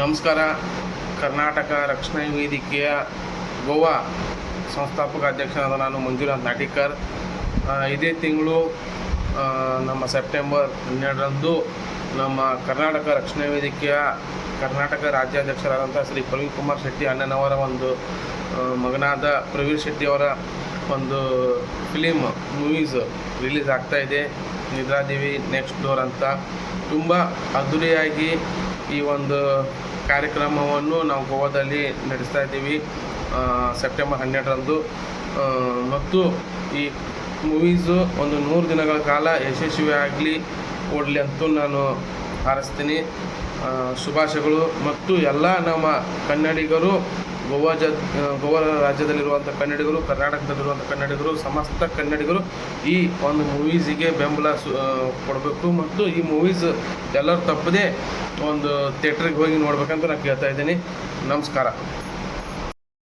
ನಮಸ್ಕಾರ. ಕರ್ನಾಟಕ ರಕ್ಷಣಾ ವೇದಿಕೆಯ ಗೋವಾ ಸಂಸ್ಥಾಪಕ ಅಧ್ಯಕ್ಷನಾದ ನಾನು ಮಂಜುನಾಥ್ ನಾಟಿಕರ್. ಇದೇ ತಿಂಗಳು ನಮ್ಮ ಸೆಪ್ಟೆಂಬರ್ ಹನ್ನೆರಡರಂದು ನಮ್ಮ ಕರ್ನಾಟಕ ರಕ್ಷಣಾ ವೇದಿಕೆಯ ಕರ್ನಾಟಕ ರಾಜ್ಯಾಧ್ಯಕ್ಷರಾದಂಥ ಶ್ರೀ ಪ್ರವೀಣ್ ಕುಮಾರ್ ಶೆಟ್ಟಿ ಅಣ್ಣನವರ ಒಂದು ಮಗನಾದ ಪ್ರವೀಣ್ ಶೆಟ್ಟಿ ಅವರ ಒಂದು ಫಿಲಿಮ್ ಮೂವೀಸ್ ರಿಲೀಸ್ ಆಗ್ತಾ ಇದೆ. ನಿದ್ರಾದೇವಿ ನೆಕ್ಸ್ಟ್ ಡೋರ್ ಅಂತ. ತುಂಬ ಅದ್ಧೂರಿಯಾಗಿ ಈ ಒಂದು ಕಾರ್ಯಕ್ರಮವನ್ನು ನಾವು ಗೋವಾದಲ್ಲಿ ನಡೆಸ್ತಾ ಇದ್ದೀವಿ. ಸೆಪ್ಟೆಂಬರ್ ಹನ್ನೆರಡರಂದು. ಮತ್ತು ಈ ಮೂವೀಸು ಒಂದು ನೂರು ದಿನಗಳ ಕಾಲ ಯಶಸ್ವಿಯಾಗಲಿ ಓಡಲಿ ಅಂತೂ ನಾನು ಹಾರಿಸ್ತೀನಿ. ಶುಭಾಶಯಗಳು. ಮತ್ತು ಎಲ್ಲ ನಮ್ಮ ಕನ್ನಡಿಗರು, ಗೋವಾ ಜ, ಗೋವಾ ರಾಜ್ಯದಲ್ಲಿರುವಂಥ ಕನ್ನಡಿಗರು, ಕರ್ನಾಟಕದಲ್ಲಿರುವಂಥ ಕನ್ನಡಿಗರು, ಸಮಸ್ತ ಕನ್ನಡಿಗರು ಈ ಒಂದು ಮೂವೀಸಿಗೆ ಬೆಂಬಲ ಸು ಕೊಡಬೇಕು. ಮತ್ತು ಈ ಮೂವೀಸ್ ಎಲ್ಲರೂ ತಪ್ಪದೇ ಒಂದು ಥಿಯೇಟ್ರಿಗೆ ಹೋಗಿ ನೋಡ್ಬೇಕಂತ ನಾನು ಕೇಳ್ತಾ ಇದ್ದೀನಿ. ನಮಸ್ಕಾರ.